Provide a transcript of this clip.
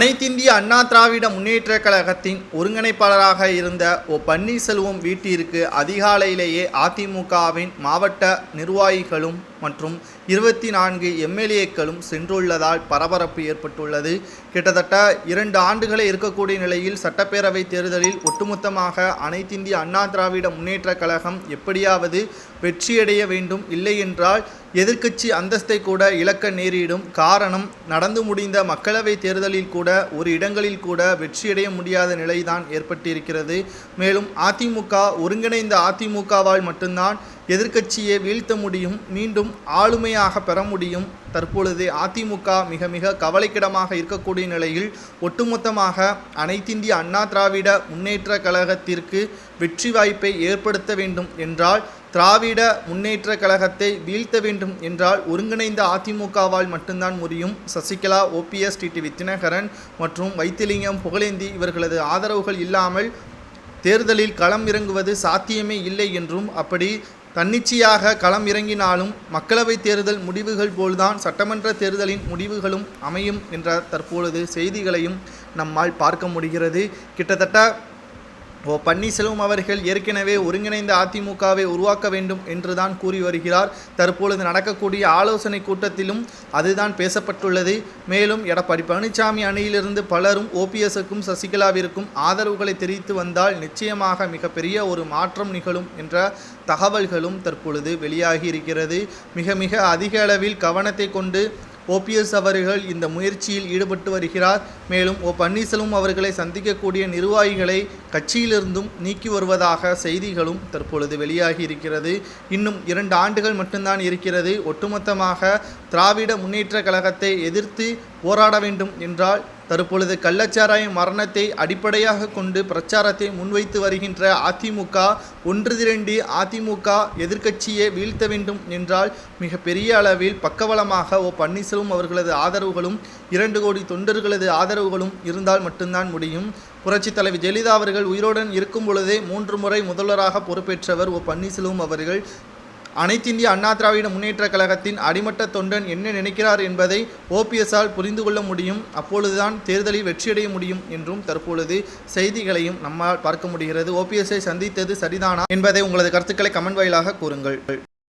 அனைத்திந்திய அண்ணா திராவிட முன்னேற்ற கழகத்தின் ஒருங்கிணைப்பாளராக இருந்த ஓ பன்னீர்செல்வம் வீட்டிற்கு அதிகாலையிலேயே அதிமுகவின் மாவட்ட நிர்வாகிகளும் மற்றும் இருபத்தி நான்கு எம்எல்ஏக்களும் சென்றுள்ளதால் பரபரப்பு ஏற்பட்டுள்ளது. கிட்டத்தட்ட இரண்டு ஆண்டுகளே இருக்கக்கூடிய நிலையில் சட்டப்பேரவை தேர்தலில் ஒட்டுமொத்தமாக அனைத்திந்திய அண்ணா திராவிட முன்னேற்ற கழகம் எப்படியாவது வெற்றியடைய வேண்டும் இல்லை என்றால் எதிர்க்கட்சி அந்தஸ்தை கூட இழக்க நேரிடும் காரணம் நடந்து முடிந்த மக்களவை தேர்தலில் கூட ஒரு இடங்களில் கூட வெற்றியடைய முடியாத நிலைதான் ஏற்பட்டிருக்கிறது. மேலும் அதிமுக ஒருங்கிணைந்த அதிமுகவால் மட்டும்தான் எதிர்க்கட்சியை வீழ்த்த முடியும் மீண்டும் ஆளுமையாக பெற முடியும். தற்பொழுது அதிமுக மிக மிக கவலைக்கிடமாக இருக்கக்கூடிய நிலையில் ஒட்டுமொத்தமாக அனைத்திந்திய அண்ணா திராவிட முன்னேற்ற கழகத்திற்கு வெற்றி வாய்ப்பை ஏற்படுத்த வேண்டும் என்றால் திராவிட முன்னேற்ற கழகத்தை வீழ்த்த வேண்டும் என்றால் ஒருங்கிணைந்த அதிமுகவால் மட்டும்தான் முடியும். சசிகலா ஓபிஎஸ் டிடிவி தினகரன் மற்றும் வைத்திலிங்கம் புகழேந்தி இவர்களது ஆதரவுகள் இல்லாமல் தேர்தலில் களம் இறங்குவது சாத்தியமே இல்லை என்றும் அப்படி தன்னிச்சையாக களம் இறங்கினாலும் மக்களவைத் தேர்தல் முடிவுகள் போல்தான் சட்டமன்ற தேர்தலின் முடிவுகளும் அமையும் என்ற தற்பொழுது செய்திகளையும் நம்மால் பார்க்க முடிகிறது. கிட்டத்தட்ட பன்னீர்செல்வம் அவர்கள் ஏற்கனவே ஒருங்கிணைந்த அதிமுகவை உருவாக்க வேண்டும் என்றுதான் கூறி வருகிறார். தற்பொழுது நடக்கக்கூடிய ஆலோசனை கூட்டத்திலும் அதுதான் பேசப்பட்டுள்ளது. மேலும் எடப்பாடி பழனிசாமி அணியிலிருந்து பலரும் ஓபிஎஸ்க்கும் சசிகலாவிற்கும் ஆதரவுகளை தெரிவித்து வந்தால் நிச்சயமாக மிகப்பெரிய ஒரு மாற்றம் நிகழும் என்ற தகவல்களும் தற்பொழுது வெளியாகி இருக்கிறது. மிக மிக அதிக அளவில் கவனத்தை கொண்டு ஓபிஎஸ் அவர்கள் இந்த முயற்சியில் ஈடுபட்டு வருகிறார். மேலும் ஓ பன்னீர்செல்வம் அவர்களை சந்திக்கக்கூடிய நிர்வாகிகளை கட்சியிலிருந்தும் நீக்கி வருவதாக செய்திகளும் தற்பொழுது வெளியாகி இருக்கிறது. இன்னும் இரண்டு ஆண்டுகள் மட்டும்தான் இருக்கிறது. ஒட்டுமொத்தமாக திராவிட முன்னேற்ற கழகத்தை எதிர்த்து போராட வேண்டும் என்றால் தற்பொழுது கள்ளச்சாராய மரணத்தை அடிப்படையாக கொண்டு பிரச்சாரத்தை முன்வைத்து வருகின்ற அதிமுக ஒன்று திரண்டு அதிமுக எதிர்க்கட்சியை வீழ்த்த வேண்டும் என்றால் மிக பெரிய அளவில் பக்கவளமாக ஓ பன்னீர்செல்வம் அவர்களது ஆதரவுகளும் இரண்டு கோடி தொண்டர்களது ஆதரவுகளும் இருந்தால் மட்டும்தான் முடியும். புரட்சித் தலைவி ஜெயலலிதா அவர்கள் உயிருடன் இருக்கும் பொழுதே மூன்று முறை முதல்வராக பொறுப்பேற்றவர் ஓ பன்னீர்செல்வம் அவர்கள். அனைத்திந்திய அண்ணா திராவிட முன்னேற்ற கழகத்தின் அடிமட்ட தொண்டன் என்ன நினைக்கிறார் என்பதை ஓபிஎஸ்ஸால் புரிந்து கொள்ள முடியும். அப்பொழுதுதான் தேர்தலில் வெற்றியடைய முடியும் என்றும் தற்பொழுது செய்திகளையும் நம்மால் பார்க்க முடிகிறது. ஓபிஎஸ்ஐ சந்தித்தது சரிதானா என்பதை உங்களது கருத்துக்களை கமெண்ட் வாயிலாக கூறுங்கள்.